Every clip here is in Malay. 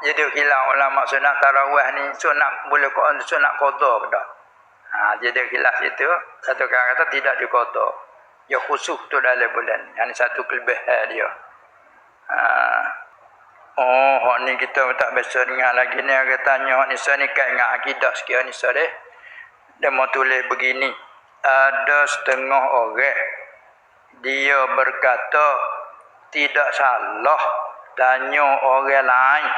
jadi hilang ulama sunat tarawih ni sunat boleh kau sunat qada ke tak ha jadi hilang itu satu orang kata tidak diqada ya khusus tu dalam bulan yang satu kelebihan dia ha Oh, ni kita tak biasa dengar lagi ni. Dia tanya, ni saya ni kan dengan akidah sikit ni saya deh. Dia mau tulis begini. Ada setengah orang. Dia berkata, tidak salah tanya orang lain.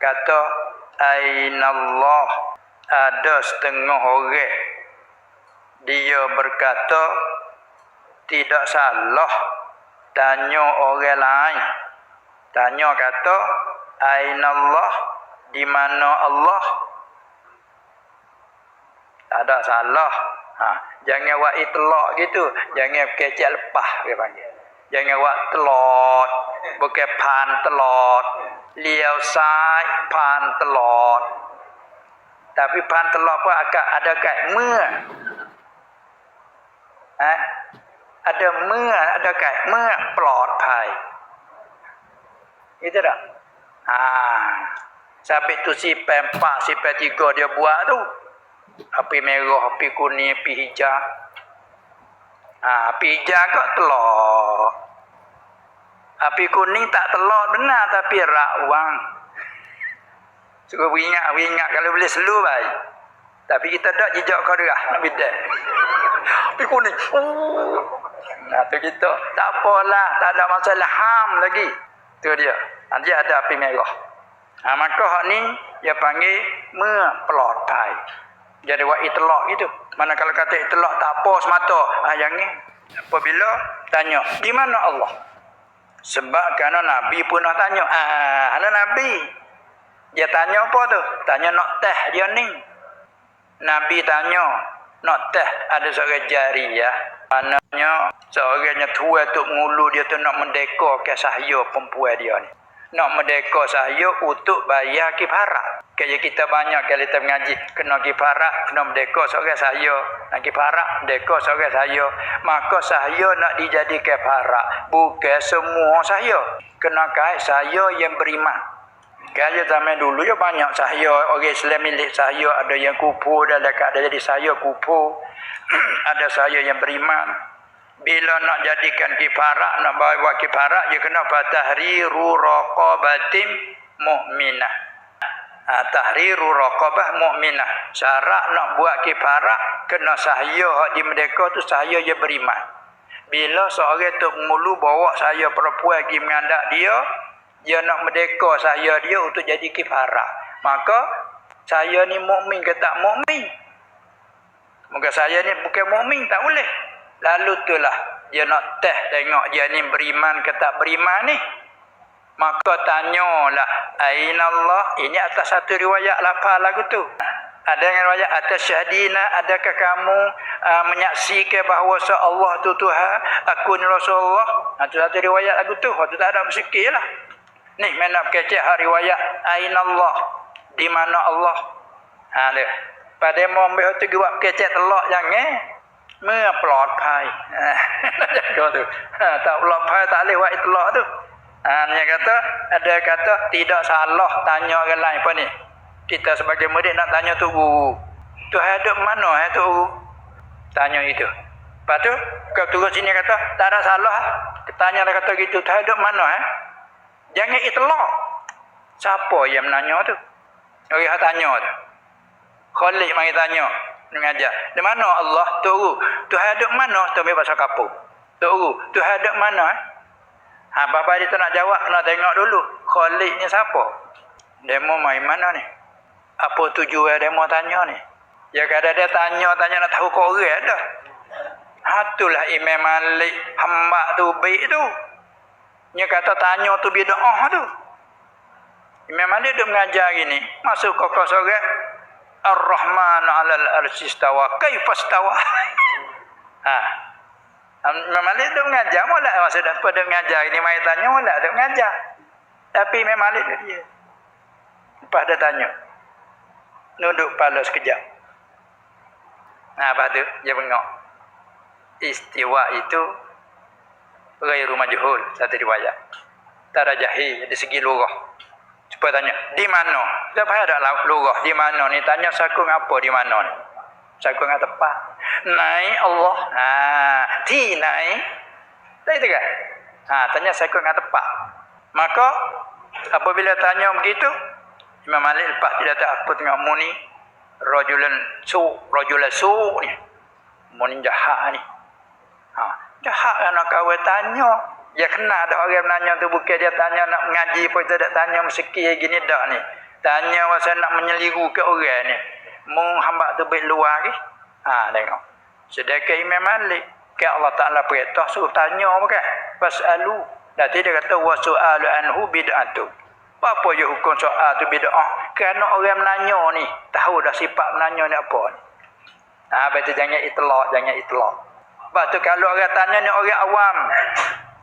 Kata, Ainallah. Ada setengah orang. Dia berkata, tidak salah tanya orang lain. Tanya kata, Aina Allah? Di mana Allah? Ada salah. Ha, jangan buat itlak gitu. Jangan kecek lepas dia panggil. ยังไงวะตลอดบกแกผ่านตลอด เลี้ยวซ้ายผ่านตลอด แต่พิพานตลอดว่าอากาศอเดกาศเมื่ออะอเดเมื่ออเดกาศเมื่อปลอดภัยนี่เท่าอ่าซาบิตุ tu si pempak si petiga ดบั buat tu ปิเมโกอับปิ kuning api hijau ha, api hijau kat telur Api kuning tak telok benar tapi rakwang. Suka ingat, ingat kalau boleh selu baik. Tapi kita tak jejak kau derah nak bidak. Api kuning. Oh. Nah, tu kita. Tak apalah, tak ada masalah ham lagi. Tu dia. Nanti ada api merah. Ha, maka hak ni dia panggil mempelot Jadi buat itlak itu. Mana kalau kata itlak tak apa semata. Ha, yang ni. Apabila tanya, di mana Allah? Sebab kerana Nabi pun nak tanya. Ah, ada Nabi. Dia tanya apa tu? Tanya nak teh dia ni. Nabi tanya, nak teh ada seorang jari ya. Maknanya seorangnya tua tu ngulu dia tu nak mendeka ke sahaya perempuan dia ni. Nak mendeka sahaya untuk bayar kifarat. Kaya kita banyak kali kita mengaji kena kifarat, kena mendeka seorang sahaya. Nak kifarat, mendeka seorang sahaya. Maka sahaya nak dijadikan kifarat. Bukan semua sahaya. Kena kait sahaya yang beriman. Kaya zaman dulu ya banyak sahaya orang Islam milik sahaya ada yang kupu dan dekat ada jadi sahaya kupu ada sahaya yang beriman bila nak jadikan kifarat nak bawa kifarat dia kena fatahriru raqabatin mu'minah ha, tahriru raqabah mu'minah syarat nak buat kifarat kena sahaya di mereka tu sahaya yang beriman bila seorang tu mulu bawa saya perempuan pergi mengandak dia dia nak merdeka saya dia untuk jadi kifarah. Maka saya ni mukmin ke tak mukmin? Maka saya ni bukan mukmin tak boleh. Lalu itulah dia nak teh tengok dia ni beriman ke tak beriman ni. Maka tanyalah aina Allah ini atas satu riwayat lapar lagu tu. Ada yang riwayat atas syahadina adakah kamu uh, menyaksikan bahawa Allah tu Tuhan aku ni Rasulullah. Itu satu riwayat lagu tu. Itu tak ada bersikir lah. Ni mana kecek hari riwayat aina Allah di mana Allah. Ha dia. Pada mau ambil tu buat kecek telak jangan เมื่อปลอดภัยก็tu ha, tak ปลอดภัยtak boleh buat itlak tu ha, dia kata ada kata tidak salah tanya orang lain apa ni kita sebagai murid nak tanya tu guru tu ada mana eh tu guru tanya itu lepas tu kau turut sini kata tak ada salah tanya dia kata gitu tu ada mana eh Jangan itlak. Siapa yang menanya tu? Orang yang tanya tu. Khalid mari tanya. Mengajar. Di mana Allah? Tunggu. Tuhan ada mana? Tu ambil bahasa kapur. Tunggu. Tuhan ada mana? Eh? Ha, bapa dia tak nak jawab. Nak tengok dulu. Khalid ni siapa? Demo mai mana ni? Apa tujuan demo tanya ni? Ya kada dia tanya, tanya nak tahu kau orang dah. Hatulah Imam Malik hamba tu baik tu. Dia kata tanya tu bid'ah tu. Imam Malik dia mengajar gini. Masuk kau sore. Ar-Rahman alal arsistawa. Kaifastawa. ha. Imam Malik dia mengajar. Mulak masa pada mengajar ini. Mai tanya mulak dia mengajar. Tapi Imam Malik dia. Lepas dia tanya. Nuduk pala sekejap. Nah, apa tu? Dia bengok. Istiwa itu ghairu majhul satu riwayat. Tara jahil di segi lurah. Apa tanya? Di mana? Dia payah ada lurah. Di mana ni? Tanya sakung apa di mana ni? Sakung kat tepat. Naik Allah. Ha, ti naik. Tak itu kan? Ha, tanya sakung kat tepat. Maka apabila tanya begitu, Imam Malik lepas dia kata apa tengok mu ni? Rajulan su, rajulan su ni. Mu ni jahat ni. Ha, jahat kan nak kawin tanya. Ya kena ada orang nanya tu bukan dia tanya nak mengaji pun tidak tanya meski gini dak ni. Tanya pasal nak menyeliru ke orang ni. Mung hamba tu baik luar ni. Ha tengok. Sedekah Imam Malik ke Allah Taala perintah suruh tanya bukan? Fasalu. Nanti dia kata wa su'alu anhu bid'atu. Apa je hukum soal tu bid'ah? Kerana orang menanya ni tahu dah sifat menanya ni apa ni. Ha betul jangan itlak, jangan itlak. Sebab tu kalau orang tanya ni orang awam,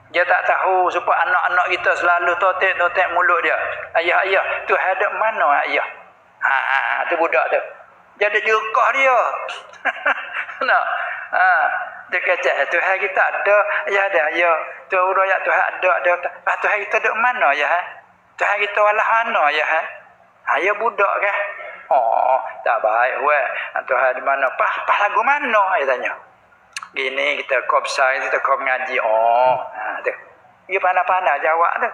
dia tak tahu supaya anak-anak kita selalu totek-totek mulut dia. Ayah, ayah, tu hadap mana ayah? Ha, ha, ha tu budak tu. Jadi jurkah dia. nah, ha, dia kata, Tuhan kita ada, ayah ada, ayah. Tu ya Tuhan ada, ada. Ah, Tuhan kita ada mana ya? Tuhan kita walah mana ya? Ayah budak kan? Oh, tak baik. Weh. Tuhan di mana? Pah, pah lagu mana? Ayah tanya. Gini kita kop sai kita kop ngaji. Oh, ha tu. Dia pandai-pandai jawab tu.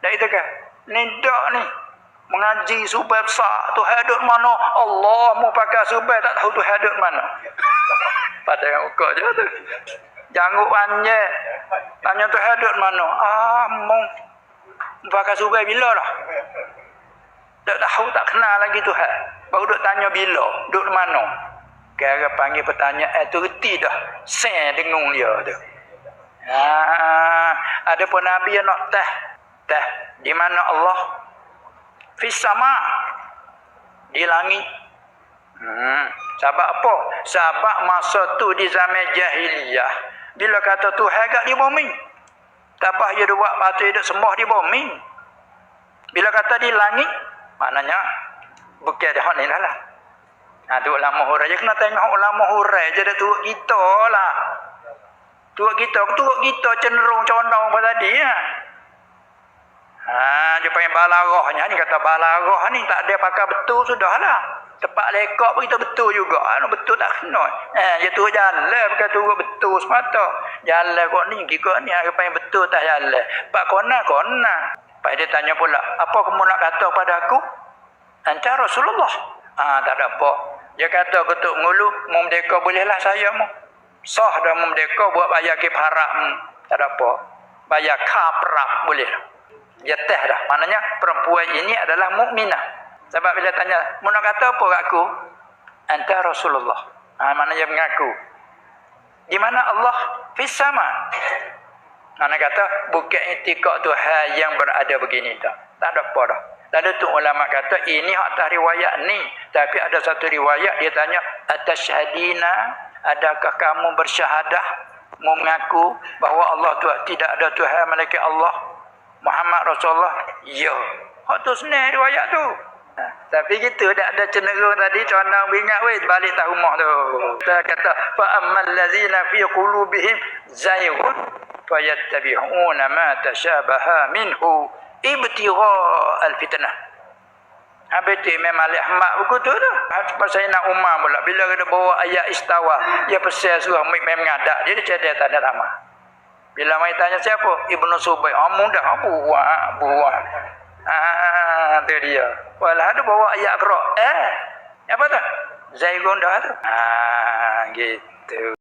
Dah itu kan? Ni dak ni. Mengaji subab besar tu hadut mana? Allah mu pakai subab tak tahu tu hadut mana. Pada yang uka je tu. Janggut panjang. Tanya tu hadut mana? Ah, mu pakai subab bila lah? Tak tahu tak kenal lagi tu. Baru duk tanya bila, duk mana? Kira panggil pertanyaan tu reti dah. Sen dengung dia tu. Ha, ada pun Nabi yang nak teh. Teh. Di mana Allah? Fis sama. Di langit. Hmm. Sebab apa? Sebab masa tu di zaman jahiliyah. Bila kata tu agak di bumi. Tabah dia buat batu hidup sembah di bumi. Bila kata di langit. Maknanya. Bukan dia ni lah lah. Ha, tu ulama hurai. Dia kena tengok ulama hurai je dia turut kita lah. Turut kita. Turut kita cenderung condong pada tadi. Ya. Ha, dia panggil balarahnya. Ni kata balarah ni tak ada pakai betul sudah lah. Tepat lekok pun kita betul juga. Ha, betul tak kena. Eh, dia turut jalan. Bukan turut betul semata. Jalan kok ni. Kikok ni. Dia panggil betul tak jalan. Pak kona kona. Pak dia tanya pula. Apa kamu nak kata pada aku? Antara Rasulullah. Ah, tak ada apa. Dia kata ketuk ngulu, mau merdeka bolehlah saya mu. Sah dah mau merdeka buat bayar kip harap. Hmm. Tak ada apa. Bayar kaprap boleh. Dia teh dah. Maknanya perempuan ini adalah mukminah. Sebab bila tanya, mau nak kata apa aku? Anta Rasulullah. Ha, maknanya mengaku. Di mana Allah? Fis sama. Mana kata, bukan itikak Tuhan yang berada begini tak. Tak ada apa dah. Lalu tu ulama kata ini hak tak riwayat ni. Tapi ada satu riwayat dia tanya atas syahadina adakah kamu bersyahadah mengaku bahawa Allah tu tidak ada Tuhan malaikat Allah Muhammad Rasulullah. Ya. Hak tu sebenarnya riwayat tu. Ha, tapi gitu tak ada cenderung tadi condong bingat weh balik tak rumah tu. Kita kata fa ammal ladzina fi qulubihim zayghun fayattabi'una ma tashabaha minhu ibtigha al-fitnah. Habis tu Imam Malik Ahmad buku tu tu. Pasal nak umar pula. Bila kena bawa ayat istawa. Dia pesan suruh Imam ngadak. Dia dia cedek tak ada nama. Bila mai tanya siapa? Ibnu Subaik. Oh mudah. Buah. Buah. Ah, tu dia. Walah ada bawa ayat kerok. Eh. Apa tu? Zaigun dah tu. Ah, gitu.